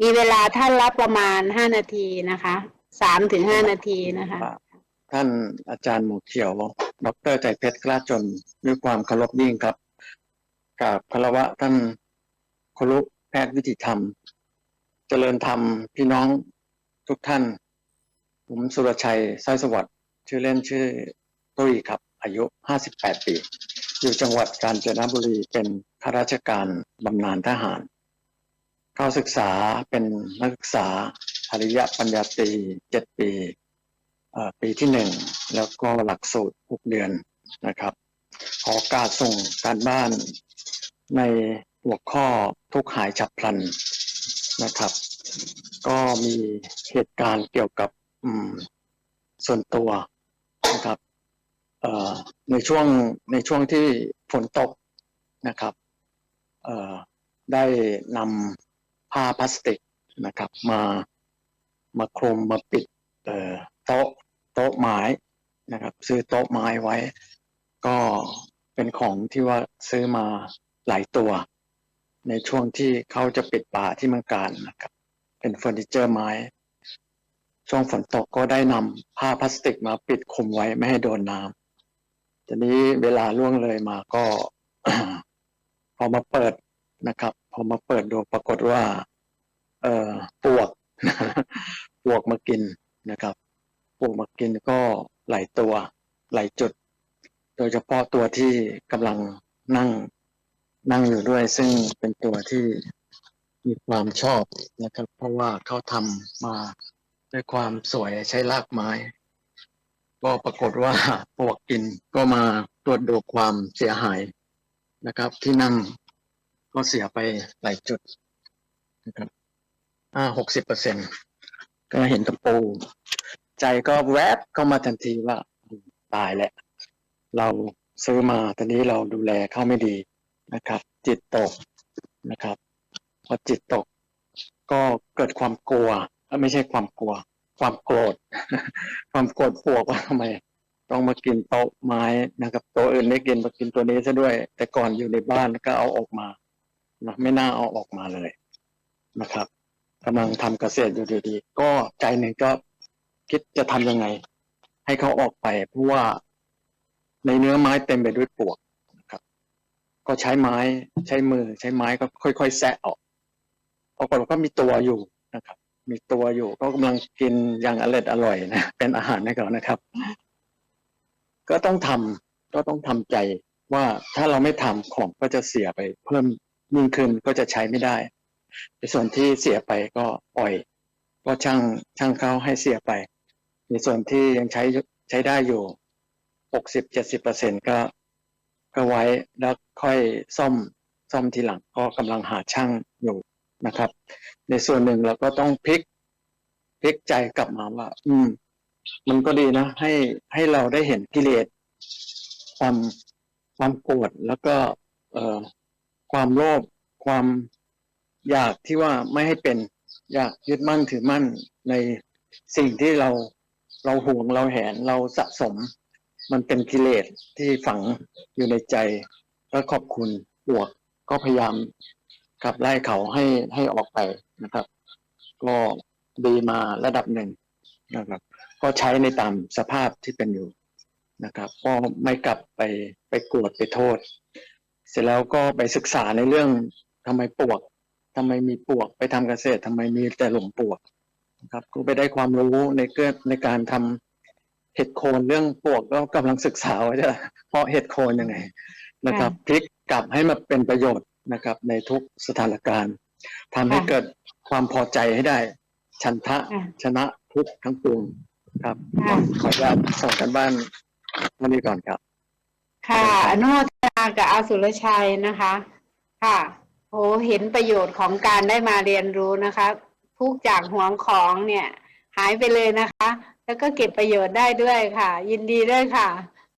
มีเวลาท่านรับประมาณห้านาทีนะคะสามถึงห้านาทีนะคะ ท่านอาจารย์หมูเขียว ดรใจเพชรกล้าจนด้วยความเคารพยิ่งครับกราบคารวะท่านครุแพทย์วิถีธรรม เจริญธรรมพี่น้องทุกท่าน ผมสุรชัยสร้อยสวัสดิ์ชื่อเล่นชื่อตุ้ยครับ อายุ 58 ปี อยู่จังหวัดกาญจนบุรีเป็นข้าราชการบำนาญทหาร เข้าศึกษาเป็นนักศึกษาปริยปัญญาตรีเจ็ดปีปีที่หนึ่งแล้วก็หลักสูตรหกเดือนนะครับ ขออกาสส่งการบ้านในหัวข้อทุกหายฉับพลันนะครับ ก็มีเหตุการณ์เกี่ยวกับส่วนตัวนะครับในช่วงในช่วงที่ฝนตกนะครับได้นำ ผ้าพลาสติกนะครับ มามาคลุมมาปิดโต๊ะโต๊ะไม้นะครับ ซื้อโต๊ะไม้ไว้ ก็เป็นของที่ว่าซื้อมาหลายตัว ในช่วงที่เขาจะปิดป่าที่เมืองการนะครับ เป็นเฟอร์นิเจอร์ไม้ ช่วงฝนตกก็ได้นำผ้าพลาสติกมาปิดคลุมไว้ไม่ให้โดนน้ำทีนี้เวลาล่วงเลยมาก็ พอมาเปิด นะครับ พอมาเปิดดูปรากฏว่า เอ่อปวก ปวกมากินนะครับ ปวกมากินก็หลายตัวหลายจุด โดยเฉพาะตัวที่กำลังนั่งนั่งอยู่ด้วย ซึ่งเป็นตัวที่มีความชอบนะครับ เพราะว่าเขาทำมาด้วยความสวยใช้รากไม้ ก็ปรากฏว่าปวกกินก็มาตรวจดูความเสียหายนะครับ ที่นั่ง ก็เสียไปหลายจุดนะครับอ่าหกสิบเปอร์เซ็นก็เห็นตะปู ใจก็แวบเข้ามาทันทีว่าตายแหล้วเราซื้อมาตอนนี้เราดูแลเข้าไม่ดีนะครับ จิตตกนะครับ พอจิตตก ก็เกิดความกลัวไม่ใช่ความกลัว ความโกรธ ความโกรธปวกว่าทำไม ต้องมากินโต๊ะไม้นะครับโต๊ะอื่นไม่กินมากินตัวนี้ซะด้วย แต่ก่อนอยู่ในบ้านก็เอาออกมา นะไม่น่าเอาออกมาเลยนะครับกำลังทำเกษตรอยู่ดีๆ ก็ใจหนึ่งก็คิดจะทำยังไง ให้เขาออกไป เพราะว่าในเนื้อไม้เต็มไปด้วยปวกนะครับ ก็ใช้ไม้ใช้มือ ใช้ไม้ก็ค่อยๆแซะออกปรากฏว่าก็มีตัวอยู่นะครับ มีตัวอยู่ก็กำลังกินอย่างอร่อยอร่อยนะเป็นอาหารให้เขานะครับ ก็ต้องทำก็ต้องทำใจว่าถ้าเราไม่ทำของก็จะเสียไปเพิ่ม ยิ่งขึ้นก็จะใช้ไม่ได้ในส่วนที่เสียไปก็ปล่อย ก็ช่างช่างเขาให้เสียไป ในส่วนที่ยังใช้ใช้ได้อยู่หกสิบเจ็ดสิบเปอร์เซ็นก็ก็ไว้แล้วค่อยซ่อมซ่อมทีหลังก็กำลังหาช่างอยู่นะครับ ในส่วนหนึ่งเราก็ต้องพลิกพลิกใจกลับมาว่า อืม มันก็ดีนะ ให้ให้เราได้เห็นกิเลสความความโกรธแล้วก็ เอ่อ ความโลภความอยากที่ว่าไม่ให้เป็น อยากยึดมั่นถือมั่นในสิ่งที่เราเราห่วงเราแหนเราสะสม มันเป็นกิเลสที่ฝังอยู่ในใจแล้วขอบคุณบวกก็พยายามขับไล่เขาให้ให้ออกไปนะครับ ก็ดีมาระดับหนึ่งนะครับ ก็ใช้ในตามสภาพที่เป็นอยู่นะครับ ก็ไม่กลับไปไปโกรธไปโทษ เสร็จแล้วก็ไปศึกษาในเรื่องทำไมปวกทำไมมีปวก ไปทำเกษตรทำไมมีแต่หลงปวกนะครับก็ไปได้ความรู้ในเกิดในการทำเห็ดโคนเรื่องปวกก็กำลังศึกษาว่าจะเพาะเห็ดโคนยังไงนะครับพลิกกลับให้มาเป็นประโยชน์นะครับ ในทุกสถานการณ์ทำให้ค่ะเกิดความพอใจให้ได้ ชันทะค่ะชนะทุกทั้งปวงครับค่ะขออนุญาตส่งกันบ้านวันนี้ก่อนครับ ค่ะอนุโมทนา กับอาสุรชัยนะคะ ค่ะโหเห็นประโยชน์ของการได้มาเรียนรู้นะคะ ทุกจากห่วงของเนี่ย หายไปเลยนะคะ แล้วก็เก็บประโยชน์ได้ด้วยค่ะ ยินดีด้วยค่ะ